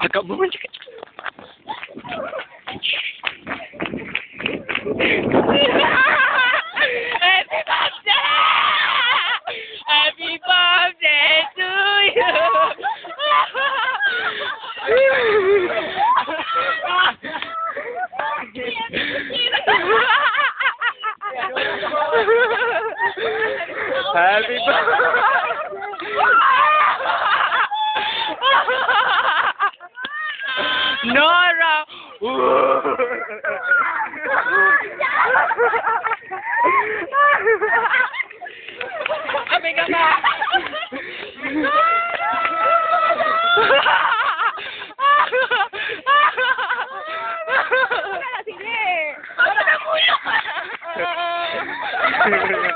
Takabı mı çıkacak? Happy birthday! Nora! Amiga ka! Sige! Wala na!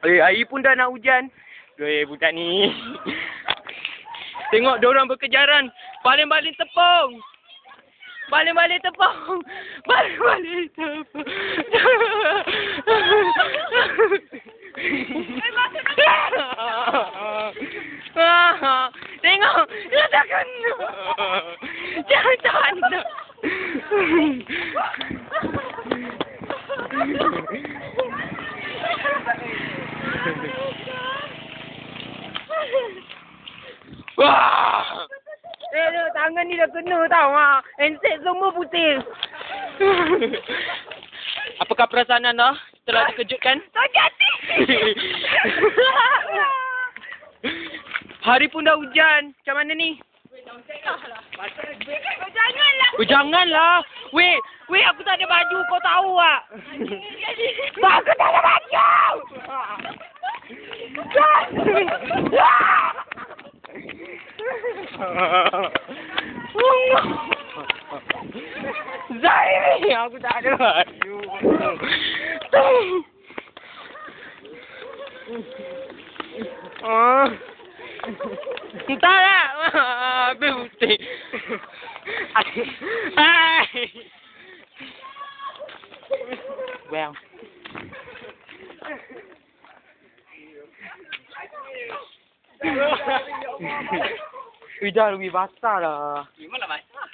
Eh, air pun dah nak hujan. Eh, budak ni. Tengok diorang berkejaran. Baling-baling tepung. Baling-baling tepung. Baling-baling tepung. Tengok, dia tak kena. Jangan tanda. Wah! Eh, eh, tangan ni dah kena tau ha. Handset semua putih. Apakah perasaan anda setelah dikejutkan? Sakit hati. Hari pun dah hujan. Macam mana ni? Janganlah. Oh, janganlah. Weh, weh aku tak ada baju kau tahu tak? Aku tak ada baju. Zairi, aku tak ada baju. Ah. Entahlah. Habis putih. Hai. Well. Ui, dah lebih basah lah. Mana basah?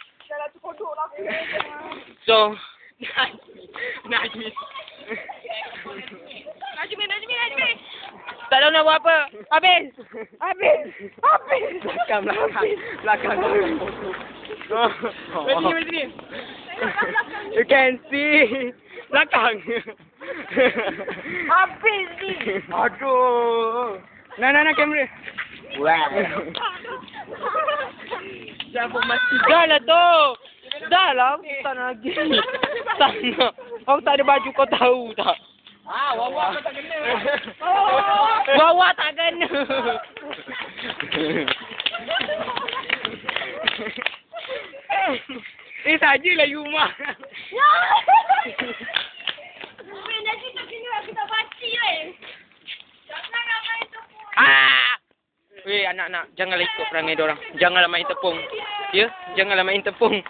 So, Najmi. Najmi, Najmi, Najmi. tak tahu nak buat apa. Habis. Habis. Habis. Belakang, belakang. Belakang. Sini, mari sini. You can see. Belakang. Habis ni. Aduh. Nah, nah, nah, kamera. Wow. Jangan mati. Dah lah tu. Dah lah. Aku tak nak lagi. Tak nak. Aku tak ada baju kau tahu tak? Ah, wawa kau tak kena. Wawa tak kena. eh, sajalah you rumah. Ya. Weh, nanti tak kena aku tak baci weh. Jangan ramai tu pun. Ah! Anak-anak, janganlah ikut perangai orang. Janganlah main tepung. Ya? Janganlah main tepung.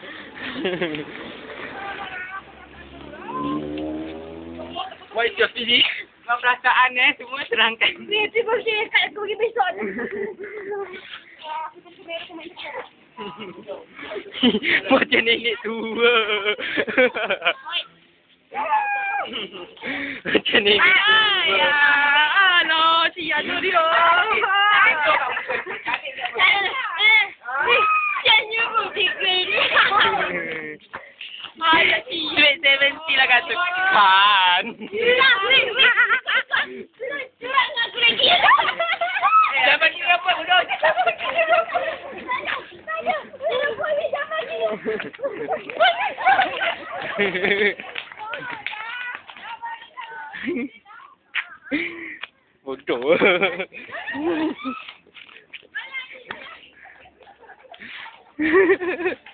What is your physique? Apa perasaan eh? Semua terangkan. Ni tu kau sini kat aku pergi besok. Macam nenek tua. Macam nenek tua. no, si ada dia. berhenti lah kata. Kan. Jangan kira apa bodoh. Ha ha ha.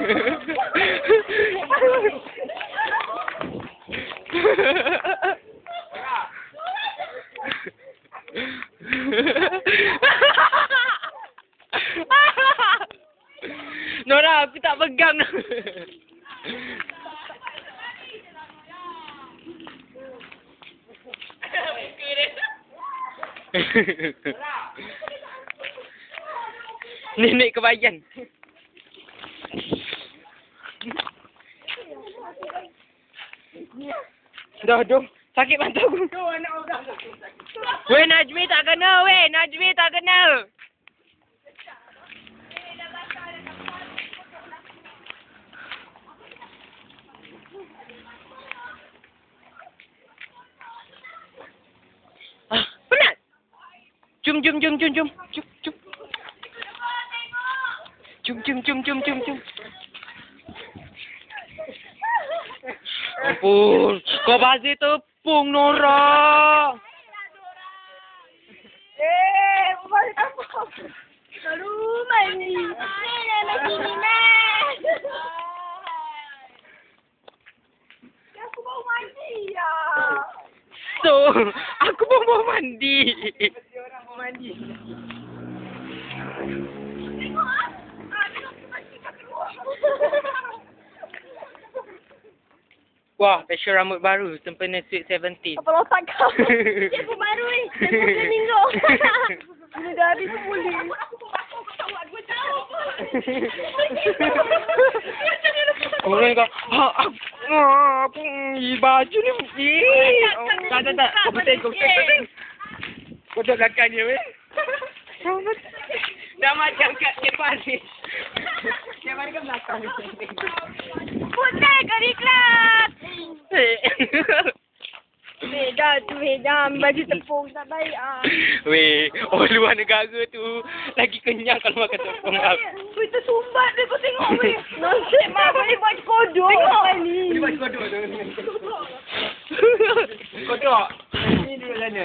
Nora, aku tak pegang. Nenek kebayan. Dah, dah. Sakit mata aku. Weh, Najmi tak kena, weh. Najmi tak kena. Ah, penat. Jom, jom, jom, jom, jom. Jom, jom. Jom, jom, jom, jom, jom, jom. Ampun, kau bazir tepung, Nora. Eh, balik apa? Lalu mandi. Nenek lagi ni, Nek. Aku mau mandi ya. So, aku pun mau mandi. Tengok ah. Ah, tengok tu mandi kat keluar. Wah, facial rambut baru, sempena Sweet Seventeen. Apa otak kau? Dia pun baru ni. Dia pun cleaning kau. Bila dah habis tu boleh. Aku bakar kau tahu dua jauh. Orang kau, ha, aku, ah, aku, baju ni. Oh, Tak, tak, tak, kau betul, kau betul, kau. Kau duduk belakang dia, weh. Dah macam kat. Depan ni kan belakang ni. Putih kau iklan. Eh. Weh, dah tu weh, jangan bagi tepung. Tak baik ah. Weh, orang luar negara tu lagi kenyang kalau makan tepung. Weh, tersumbat dia kau tengok weh. Nasib mak boleh buat kodok. Tengok. Boleh buat kodok tu. Kodok. Ini dulu sana.